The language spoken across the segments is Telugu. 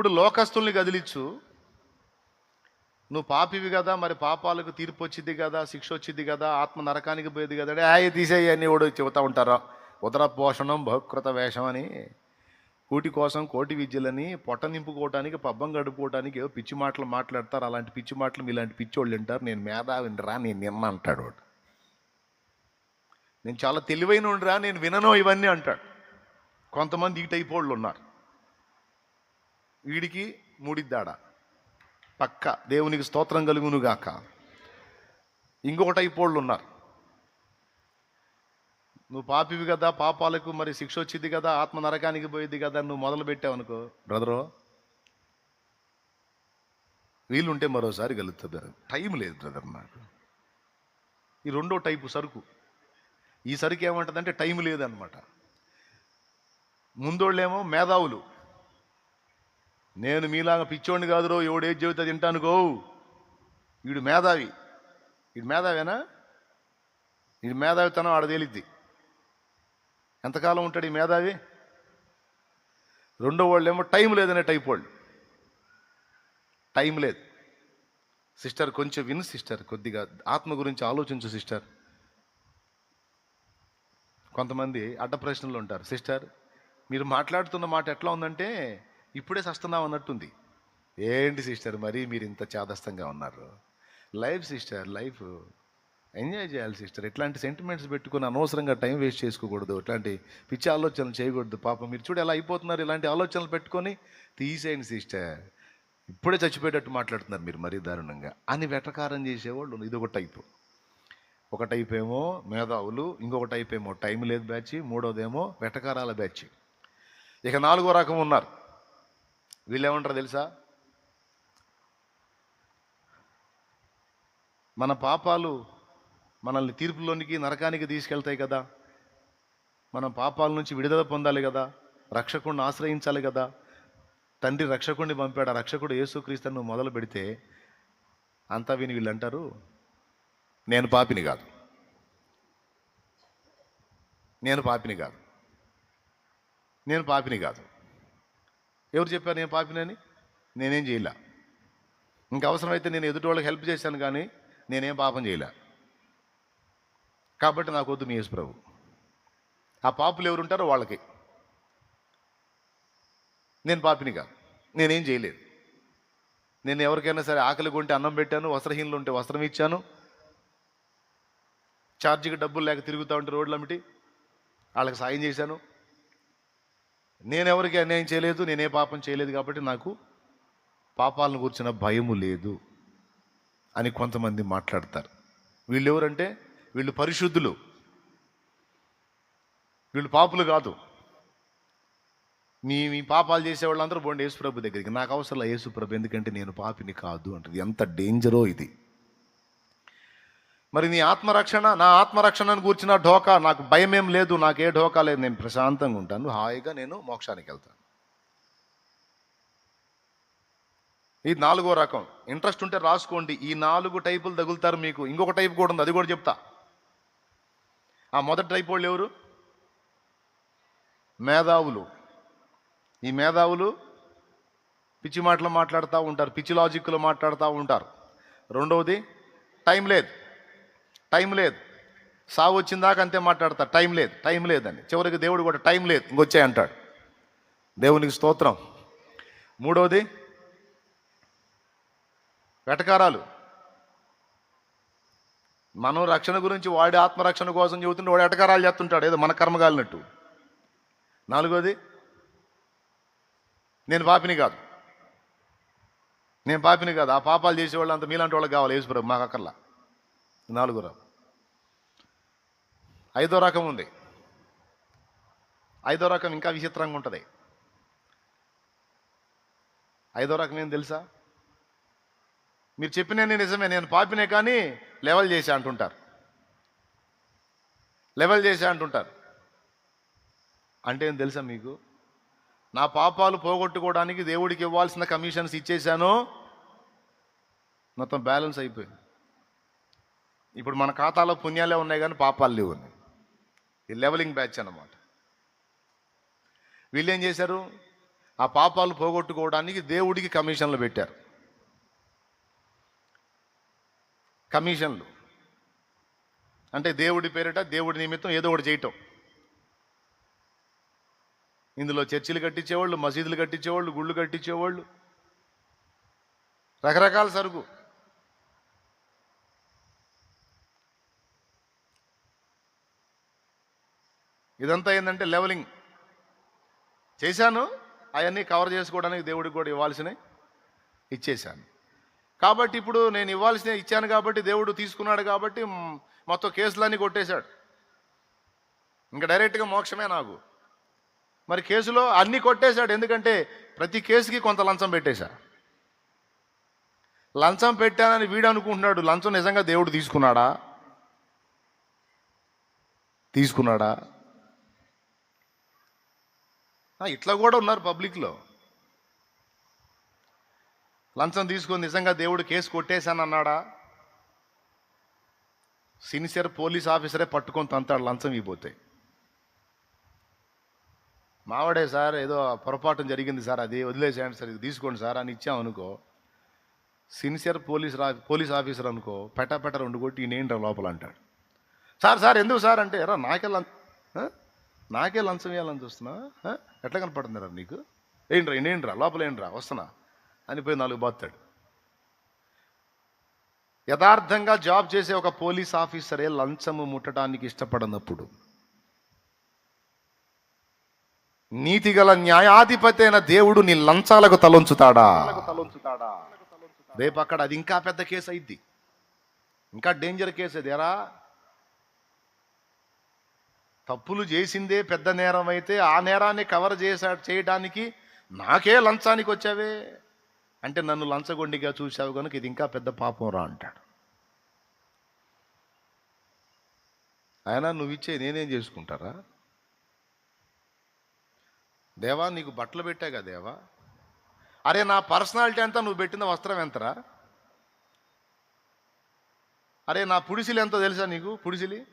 ఇప్పుడు లోకస్తుల్ని కదిలిచ్చు. నువ్వు పాపివి కదా మరి పాపాలకు తీర్పు వచ్చింది కదా శిక్ష వచ్చింది కదా ఆత్మ నరకానికి పోయేది కదా అంటే ఆయ తీసేయి అని కూడా చెబుతూ ఉంటారా? ఉదర పోషణం బహుకృత వేషం అని. కూటి కోసం కోటి విద్యలని పొట్ట నింపుకోవటానికి పబ్బం గడుపుకోవటానికి ఏవో పిచ్చి మాటలు మాట్లాడతారు. అలాంటి పిచ్చి మాటలు మీలాంటి పిచ్చోళ్ళు వింటారు. నేను మేధావినిరా నేను నిన్న అంటాడు వాడు. నేను చాలా తెలివైన రా నేను వినను ఇవన్నీ అంటాడు. కొంతమంది ఈ టైప్ వాళ్ళు ఉన్నారు. వీడికి మూడిద్దాడ? పక్క. దేవునికి స్తోత్రం కలుగునుగాక. ఇంకొక టైప్ ఉన్నారు నువ్వు పాపివి కదా పాపాలకు మరి శిక్ష వచ్చింది కదా ఆత్మ నరకానికి పోయింది కదా నువ్వు మొదలు పెట్టావు అనుకో. బ్రదరు వీలుంటే మరోసారి కలుగుతుంది టైం లేదు బ్రదర్ నాకు. ఈ రెండో టైపు సరుకు. ఈ సరుకు ఏమంటుందంటే టైం లేదనమాట ముందోళ్ళేమో మేధావులు. నేను మీలాగా పిచ్చోడిని కాదురో ఎవడేది చెబితే తింటానుకో వీడు మేధావి. వీడు మేధావేనా? వీడు మేధావితనం ఆడ తేలిద్ది. ఎంతకాలం ఉంటాడు ఈ మేధావి? రెండో వాళ్ళు ఏమో టైం లేదనే టైప్ వాళ్ళు. టైం లేదు. సిస్టర్ కొంచెం విను సిస్టర్ కొద్దిగా ఆత్మ గురించి ఆలోచించు సిస్టర్. కొంతమంది అడ్డ ప్రశ్నలు ఉంటారు. సిస్టర్ మీరు మాట్లాడుతున్న మాట ఎట్లా ఉందంటే ఇప్పుడే సస్తున్నాం అన్నట్టుంది. ఏంటి సిస్టర్ మరీ మీరు ఇంత చాదస్తంగా ఉన్నారు? లైఫ్ సిస్టర్ లైఫ్ ఎంజాయ్ చేయాలి సిస్టర్. ఇట్లాంటి సెంటిమెంట్స్ పెట్టుకుని అనవసరంగా టైం వేస్ట్ చేసుకోకూడదు. ఇట్లాంటి పిచ్చి ఆలోచనలు చేయకూడదు. పాపం మీరు చూడు ఎలా అయిపోతున్నారు. ఇలాంటి ఆలోచనలు పెట్టుకొని తీసేయండి సిస్టర్. ఇప్పుడే చచ్చిపోయేటట్టు మాట్లాడుతున్నారు మీరు మరీ దారుణంగా. అని వెటకారం చేసేవాళ్ళు ఇది ఒక టైపు ఒక టైప్ ఏమో మేధావులు ఇంకొక టైప్ ఏమో టైం లేదు బ్యాచ్. మూడోదేమో వెటకారాల బ్యాచ్. ఇక నాలుగో రకం ఉన్నారు. వీళ్ళు ఏమంటారు తెలుసా? మన పాపాలు మనల్ని తీర్పులోనికి నరకానికి తీసుకెళ్తాయి కదా. మనం పాపాల నుంచి విడుదల పొందాలి కదా. రక్షకుడిని ఆశ్రయించాలి కదా. తండ్రి రక్షకుడిని పంపాడు. ఆ రక్షకుడు యేసుక్రీస్తును మొదలు పెడితే అంతా విని వీళ్ళు అంటారు నేను పాపిని కాదు. నేను పాపిని కాదు. నేను పాపిని కాదు. ఎవరు చెప్పారు నేను పాపినని? నేనేం చేయలే. ఇంకా అవసరమైతే నేను ఎదుటి వాళ్ళకి హెల్ప్ చేశాను కానీ నేనేం పాపం చేయలే. కాబట్టి నాకు వద్దు మీ ప్రభు. ఆ పాపులు ఎవరు ఉంటారో వాళ్ళకి. నేను పాపినిగా. నేనేం చేయలేదు. నేను ఎవరికైనా సరే ఆకలి కొంటే అన్నం పెట్టాను వస్త్రహీనలు ఉంటే వస్త్రం ఇచ్చాను. ఛార్జీకి డబ్బులు లేక తిరుగుతూ ఉంటే రోడ్లు అమ్మిటి వాళ్ళకి సాయం చేశాను. నేనెవరికి అన్యాయం చేయలేదు నేనే పాపం చేయలేదు కాబట్టి నాకు పాపాలను కూర్చున్న భయము లేదు అని కొంతమంది మాట్లాడతారు. వీళ్ళు ఎవరంటే వీళ్ళు పరిశుద్ధులు. వీళ్ళు పాపులు కాదు. మీ మీ పాపాలు చేసే వాళ్ళందరూ పోండి యేసుప్రభు దగ్గరికి. నాకు అవసరం యేసుప్రభు ఎందుకంటే నేను పాపిని కాదు అంటది ఎంత డేంజరో ఇది. మరి నీ ఆత్మరక్షణ నా ఆత్మరక్షణను కూర్చిన ఢోకా నాకు భయం ఏం లేదు నాకు ఏ ఢోకా లేదు నేను ప్రశాంతంగా ఉంటాను హాయిగా నేను మోక్షానికి వెళ్తాను. ఇది నాలుగో రకం. ఇంట్రెస్ట్ ఉంటే రాసుకోండి. ఈ నాలుగు టైపులు తగులుతారు మీకు. ఇంకొక టైప్ కూడా ఉంది అది కూడా చెప్తా. ఆ మొదటి టైప్ వాళ్ళు ఎవరు? మేధావులు. ఈ మేధావులు పిచ్చి మాటలు మాట్లాడుతూ ఉంటారు పిచ్చి లాజిక్లు మాట్లాడుతూ ఉంటారు. రెండవది టైం లేదు. టైం లేదు. సాగు వచ్చిందాక అంతే మాట్లాడతా టైం లేదు టైం లేదని చివరికి దేవుడు కూడా టైం లేదు ఇంకొచ్చాయి అంటాడు. దేవునికి స్తోత్రం. మూడవది వెటకారాలు. మనం రక్షణ గురించి వాడి ఆత్మరక్షణ కోసం చెబుతుంటే వాడు ఎటకారాలు చేస్తుంటాడు ఏదో మన కర్మగాలినట్టు. నాలుగోది నేను పాపిని కాదు. నేను పాపిని కాదు. ఆ పాపాలు చేసేవాళ్ళు అంత మీలాంటి వాళ్ళకి కావాలి యేసుప్రభు మాకు అక్కర్లా. నాలుగో ఐదో రకం ఉంది. ఐదో రకం ఇంకా విచిత్రంగా ఉంటుంది. ఐదో రకం ఏం తెలుసా? మీరు చెప్పిన నిజమే నేను పాపినే కానీ లెవెల్ చేసి అంటుంటారు. లెవెల్ చేసి అంటుంటారు. అంటే ఏం తెలుసా మీకు? నా పాపాలు పోగొట్టుకోవడానికి దేవుడికి ఇవ్వాల్సిన కమిషన్స్ ఇచ్చేశాను. మొత్తం బ్యాలెన్స్ అయిపోయింది. ఇప్పుడు మన ఖాతాలో పుణ్యాలే ఉన్నాయి కానీ పాపాలు లేవు. ఉన్నాయి ఈ లెవలింగ్ బ్యాచ్ అన్నమాట. వీళ్ళు ఏం చేశారు? ఆ పాపాలు పోగొట్టుకోవడానికి దేవుడికి కమిషన్లు పెట్టారు. కమిషన్లు. అంటే దేవుడి పేరిట దేవుడి నిమిత్తం ఏదో ఒకటి చేయటం. ఇందులో చర్చిలు కట్టించేవాళ్ళు మసీదులు కట్టించేవాళ్ళు గుళ్ళు కట్టించేవాళ్ళు. రకరకాల సరుకు. ఇదంతా ఏంటంటే లెవలింగ్. చేశాను. అవన్నీ కవర్ చేసుకోవడానికి దేవుడికి కూడా ఇవ్వాల్సినవి ఇచ్చేశాను. కాబట్టి ఇప్పుడు నేను ఇవ్వాల్సిన ఇచ్చాను కాబట్టి దేవుడు తీసుకున్నాడు కాబట్టి మొత్తం కేసులన్నీ కొట్టేశాడు. ఇంకా డైరెక్ట్గా మోక్షమే నాకు. మరి కేసులో అన్నీ కొట్టేశాడు. ఎందుకంటే ప్రతి కేసుకి కొంత లంచం పెట్టేశా. లంచం పెట్టానని వీడు అనుకుంటున్నాడు. లంచం నిజంగా దేవుడు తీసుకున్నాడా? తీసుకున్నాడా? ఇట్లా కూడా ఉన్నారు పబ్లిక్లో. లంచం తీసుకొని నిజంగా దేవుడు కేసు కొట్టేశాను అన్నాడా సిన్సియర్ పోలీస్ ఆఫీసరే పట్టుకొని తంతాడు లంచం ఇవ్వబోతే. మావాడే సార్ ఏదో పొరపాటు జరిగింది సార్ అది వదిలేసేయండి సార్ ఇది తీసుకోండి సార్ అని ఇచ్చామనుకో సిన్సియర్ పోలీస్ రా పోలీస్ ఆఫీసర్ అనుకో పెట్ట పెట్ట రెండు కొట్టి ఈయనేంట్రా లోపల అంటాడు సార్ సార్ ఎందుకు సార్ అంటే ఎరా నాకే నాకే లంచం వేయాలని చూస్తున్నా ఎట్లా కనపడుతుంది రా నీకు? ఏంట్రా ఏంట్రా? లోపల ఏంట్రా? వస్తున్నా. అని పోయి నాలుగు బాతాడు యథార్థంగా జాబ్ చేసే ఒక పోలీస్ ఆఫీసరే లంచము ముట్టడానికి ఇష్టపడనప్పుడు నీతిగల న్యాయాధిపతి అయిన దేవుడు నీ లంచాలకు తలొంచుతాడా? రేపు అక్కడ అది ఇంకా పెద్ద కేసు అయింది ఇంకా డేంజర్ కేసు ఎరా? తప్పులు చేసిందే పెద్ద నేరం అయితే ఆ నేరాన్ని కవర్ చేసా చేయడానికి నాకే లంచానికి వచ్చావే? అంటే నన్ను లంచగొండిగా చూసావు కనుక ఇది ఇంకా పెద్ద పాపం రా అంటాడు. ఆయన నువ్వు ఇచ్చే నేనేం చేసుకుంటారా? దేవా నీకు బట్టలు పెట్టాగా దేవా? అరే నా పర్సనాలిటీ అంతా నువ్వు పెట్టిన వస్త్రం ఎంతరా? అరే నా పుడిసిలు ఎంతో తెలుసా నీకు? పుడిసిలి?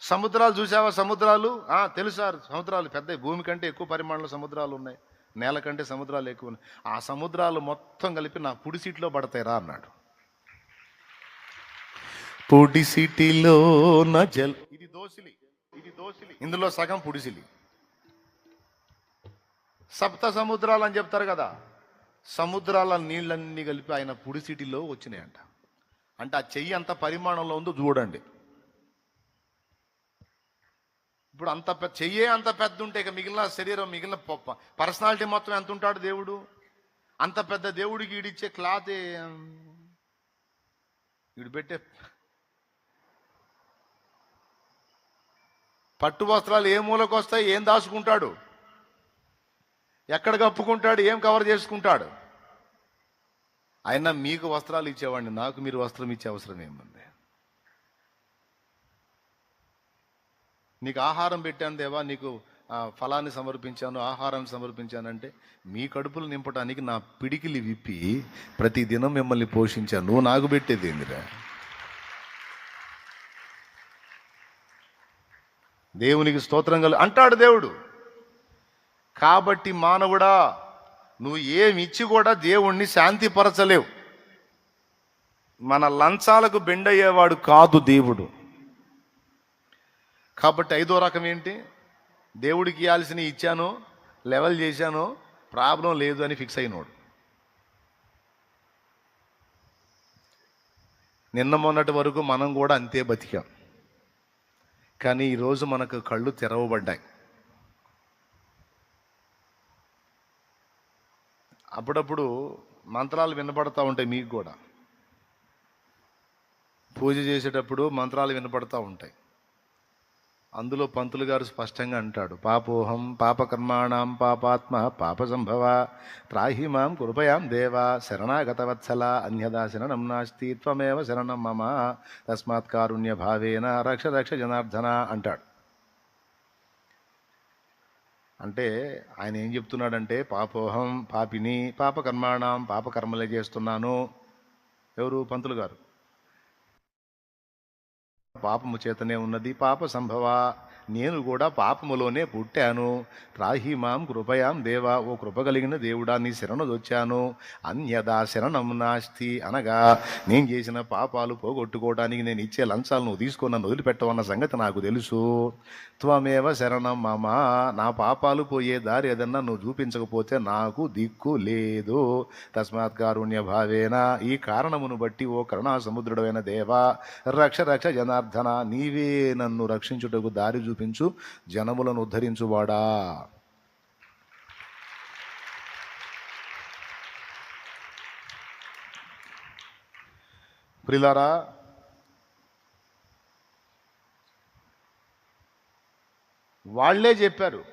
సముద్రాలు చూసావా సముద్రాలు? ఆ, సముద్రాలు పెద్ద భూమి కంటే ఎక్కువ పరిమాణంలో సముద్రాలు ఉన్నాయి. నేల కంటే సముద్రాలు ఎక్కువ ఉన్నాయి. ఆ సముద్రాలు మొత్తం కలిపి నా పుడి సీట్లో పడతాయిరా అన్నాడు. పుడి సిటీలో నా జల్ ఇది దోసిలి ఇది దోసిలి. ఇందులో సగం పుడిసిలి సప్త సముద్రాలు అని చెప్తారు కదా సముద్రాల నీళ్ళన్నీ కలిపి ఆయన పుడి సిటీలో వచ్చినాయంట. అంటే ఆ చెయ్యి అంత పరిమాణంలో ఉందో చూడండి. ఇప్పుడు అంత పెద్ద చెయ్యే అంత పెద్ద ఉంటే ఇక మిగిలిన శరీరం మిగిలిన పర్సనాలిటీ మొత్తం ఎంత ఉంటాడు దేవుడు? అంత పెద్ద దేవుడికి ఈడిచ్చే క్లాత్ ఈడు పెట్టే పట్టు వస్త్రాలు ఏ మూలకు వస్తాయి ఏం దాచుకుంటాడు? ఎక్కడ కప్పుకుంటాడు ఏం కవర్ చేసుకుంటాడు? అయినా మీకు వస్త్రాలు ఇచ్చేవాడిని నాకు మీరు వస్త్రం ఇచ్చే అవసరం ఏముంది? నీకు ఆహారం పెట్టాను దేవా నీకు ఫలాన్ని సమర్పించాను ఆహారాన్ని సమర్పించానంటే మీ కడుపులు నింపడానికి నా పిడికిలి విప్పి ప్రతి దినం మిమ్మల్ని పోషించాను. నువ్వు నాకు పెట్టేది ఏందిరా? దేవునికి స్తోత్రం కలు అంటాడు దేవుడు. కాబట్టి మానవుడా నువ్వు ఏమి ఇచ్చి కూడా దేవుణ్ణి శాంతిపరచలేవు. మన లంచాలకు బెండయ్యేవాడు కాదు దేవుడు. కాబట్టి ఐదో రకం ఏంటి? దేవుడికి ఇవ్వాల్సిన ఇచ్చాను లెవెల్ చేశాను ప్రాబ్లం లేదు అని ఫిక్స్ అయినోడు. నిన్న మొన్నటి వరకు మనం కూడా అంతే బతికాం. కానీ ఈరోజు మనకు కళ్ళు తెరవబడ్డాయి. అప్పుడప్పుడు మంత్రాలు వినపడతా ఉంటాయి మీకు కూడా. పూజ చేసేటప్పుడు మంత్రాలు వినపడతా ఉంటాయి. అందులో పంతులు గారు స్పష్టంగా అంటాడు పాపోహం పాపకర్మాణం పాపాత్మ పాప సంభవ త్రాహిమాం కృపయాం దేవ శరణాగతవత్సల అన్యదా శరణం నాస్తి త్వమేవ శరణం మమ తస్మాత్ కారుణ్య భావేన రక్ష రక్ష జనార్దన అంటాడు. అంటే ఆయన ఏం చెప్తున్నాడంటే పాపోహం పాపిని పాపకర్మాణం పాపకర్మలే చేస్తున్నాను. ఎవరు? పంతులు గారు. పాపము చేతనే ఉన్నది. పాప సంభవ నేను కూడా పాపములోనే పుట్టాను. రాహిమాం కృపయాం దేవా ఓ కృప కలిగిన దేవుడా నీ శరణొచ్చాను అన్యదా శరణం నాస్తి అనగా నేను చేసిన పాపాలు పోగొట్టుకోవడానికి నేను ఇచ్చే లంచాలు నువ్వు తీసుకొని నన్ను వదిలిపెట్టవన్న సంగతి నాకు తెలుసు. త్వమేవ శరణం మామ నా పాపాలు పోయే దారి ఏదన్నా నువ్వు చూపించకపోతే నాకు దిక్కు లేదు. తస్మాత్ కారుణ్య భావేన ఈ కారణమును బట్టి ఓ కరుణా సముద్రుడైన దేవా రక్ష రక్ష జనార్దన నీవే నన్ను రక్షించుటకు దారి చూపించు జనములను ఉద్ధరించువాడా? ప్రిలారా వాళ్ళే చెప్పారు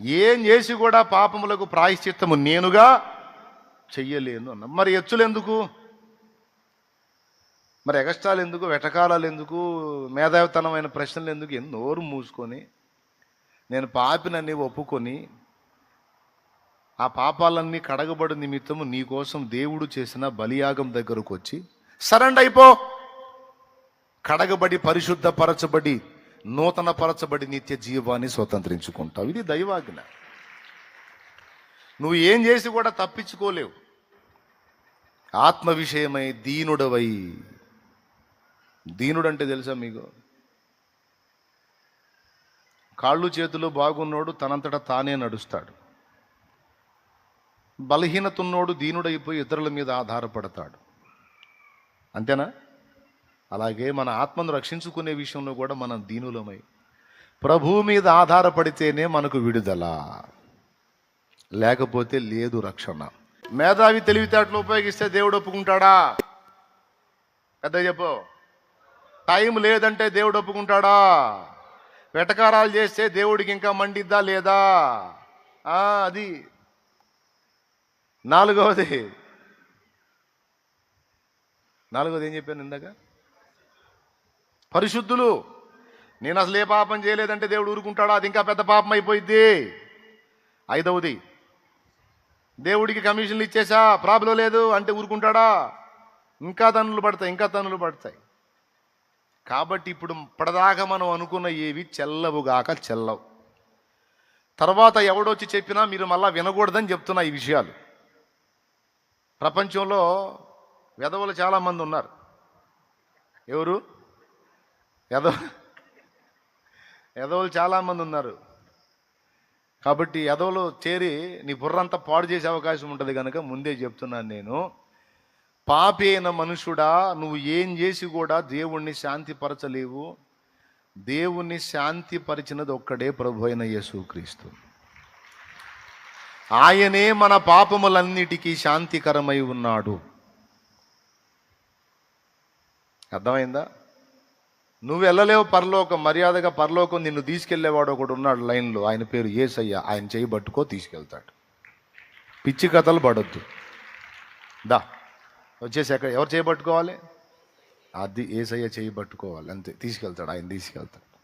ఏం చేసి కూడా పాపములకు ప్రాయశ్చిత్తము నేనుగా చెయ్యలేను అన్న. మరి ఎచ్చులు ఎందుకు? మరి ఎగస్టాలు ఎందుకు వెటకాలాలు ఎందుకు మేధావితనమైన ప్రశ్నలు ఎందుకు ఎన్నోరు మూసుకొని నేను పాపినని ఒప్పుకొని ఆ పాపాలన్నీ కడగబడి నిమిత్తము నీకోసం దేవుడు చేసిన బలియాగం దగ్గరకు వచ్చి సరెండ్ అయిపో. కడగబడి పరిశుద్ధపరచబడి నూతన పరచబడి నిత్య జీవాన్ని స్వతంత్రించుకుంటావు. ఇది దైవాజ్ఞ. నువ్వు ఏం చేసి కూడా తప్పించుకోలేవు. ఆత్మ విషయమై దీనుడవై దీనుడంటే తెలుసా మీకు? కాళ్ళు చేతులు బాగున్నోడు తనంతట తానే నడుస్తాడు. బలహీనతున్నోడు దీనుడైపోయి ఇతరుల మీద ఆధారపడతాడు. అంతేనా? అలాగే మన ఆత్మను రక్షించుకునే విషయంలో కూడా మనం దీనులమై ప్రభువు మీద ఆధారపడితేనే మనకు విడుదల. లేకపోతే లేదు రక్షణ. మేధావి తెలివితేటలు ఉపయోగిస్తే దేవుడు ఒప్పుకుంటాడా? పెద్ద చెప్పు. టైం లేదంటే దేవుడు ఒప్పుకుంటాడా? వెటకారాలు చేస్తే దేవుడికి ఇంకా మండిద్దా లేదా? అది. నాలుగవది. నాలుగవది ఏం చెప్పాను ఇందాక? పరిశుద్ధులు నేను అసలు ఏ పాపం చేయలేదంటే దేవుడు ఊరుకుంటాడా? అది ఇంకా పెద్ద పాపం అయిపోయింది ఐదవది. దేవుడికి కమిషన్లు ఇచ్చేసా? ప్రాబ్లం లేదు. అంటే ఊరుకుంటాడా? ఇంకా తన్నులు పడతాయి ఇంకా తన్నులు పడతాయి. కాబట్టి ఇప్పుడు ఇప్పటిదాకా మనం అనుకున్న ఏవి చెల్లవుగాక చెల్లవు. తర్వాత ఎవడొచ్చి చెప్పినా మీరు మళ్ళీ వినకూడదని చెప్తున్నా ఈ విషయాలు. ప్రపంచంలో వెధవలు చాలామంది ఉన్నారు. ఎవరు? ఎదవ ఎదవలు చాలామంది ఉన్నారు. కాబట్టి ఎదవలు చేరి నీ బుర్రంతా పాడు చేసే అవకాశం ఉంటుంది కనుక ముందే చెప్తున్నాను నేను. పాపేన మనుషుడా నువ్వు ఏం చేసి కూడా దేవుణ్ణి శాంతిపరచలేవు. దేవుణ్ణి శాంతిపరిచినది ఒక్కడే ప్రభు అయిన యేసుక్రీస్తు ఆయనే మన పాపములన్నిటికీ శాంతికరమై ఉన్నాడు. అర్థమైందా? నువ్వు వెళ్ళలేవు పరలోకం మర్యాదగా పరలోకం నిన్ను తీసుకెళ్ళేవాడు ఒకడు ఉన్నాడు లైన్లో. ఆయన పేరు ఏసయ్య. ఆయన చేయి పట్టుకో తీసుకెళ్తాడు. పిచ్చి కథలు పడొద్దు. దా. వచ్చేసి ఎక్కడ ఎవరు చేయబట్టుకోవాలి అది ఏసయ్య చేయబట్టుకోవాలి అంతే. తీసుకెళ్తాడు. ఆయన తీసుకెళ్తాడు.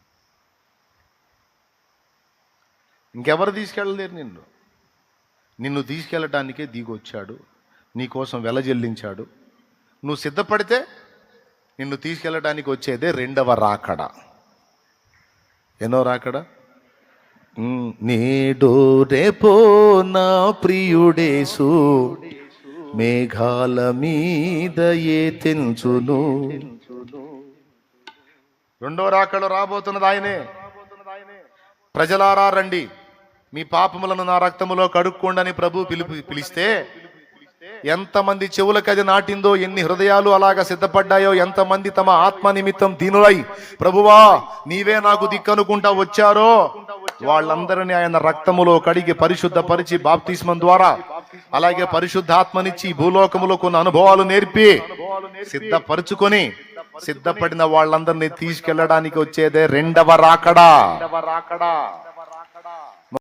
ఇంకెవరు తీసుకెళ్ళలేరు నిన్ను? నిన్ను తీసుకెళ్ళటానికే దిగొచ్చాడు. నీకోసం వెల చెల్లించాడు నువ్వు సిద్ధపడితే నిన్ను తీసుకెళ్ళడానికి వచ్చేదే రెండవ రాకడ. ఎన్నో రాకడ? నేడు రేపో నా ప్రియుడేసు. మేఘాల మీద ఏ తెంచును రెండో రాకడ రాబోతున్నది ఆయనే. ప్రజలారా రండి. మీ పాపములను నా రక్తములో కడుక్కోండని ప్రభు పిలుపు పిలిస్తే ఎంతమంది చెవులకు అది నాటిందో ఎన్ని హృదయాలు అలాగా సిద్ధపడ్డాయో ఎంతమంది తమ ఆత్మ నిమిత్తం దీనులై ప్రభువా నీవే నాకు దిక్కనుకుంటా వచ్చారో వాళ్ళందరినీ ఆయన రక్తములో కడిగి పరిశుద్ధపరిచి బాప్తిస్మం ద్వారా అలాగే పరిశుద్ధాత్మనిచ్చి భూలోకములో కొన్ని అనుభవాలు నేర్పి సిద్ధపరుచుకొని సిద్ధపడిన వాళ్ళందరినీ తీసుకెళ్ళడానికి వచ్చేదే రెండవ రాకడా. రాకడా.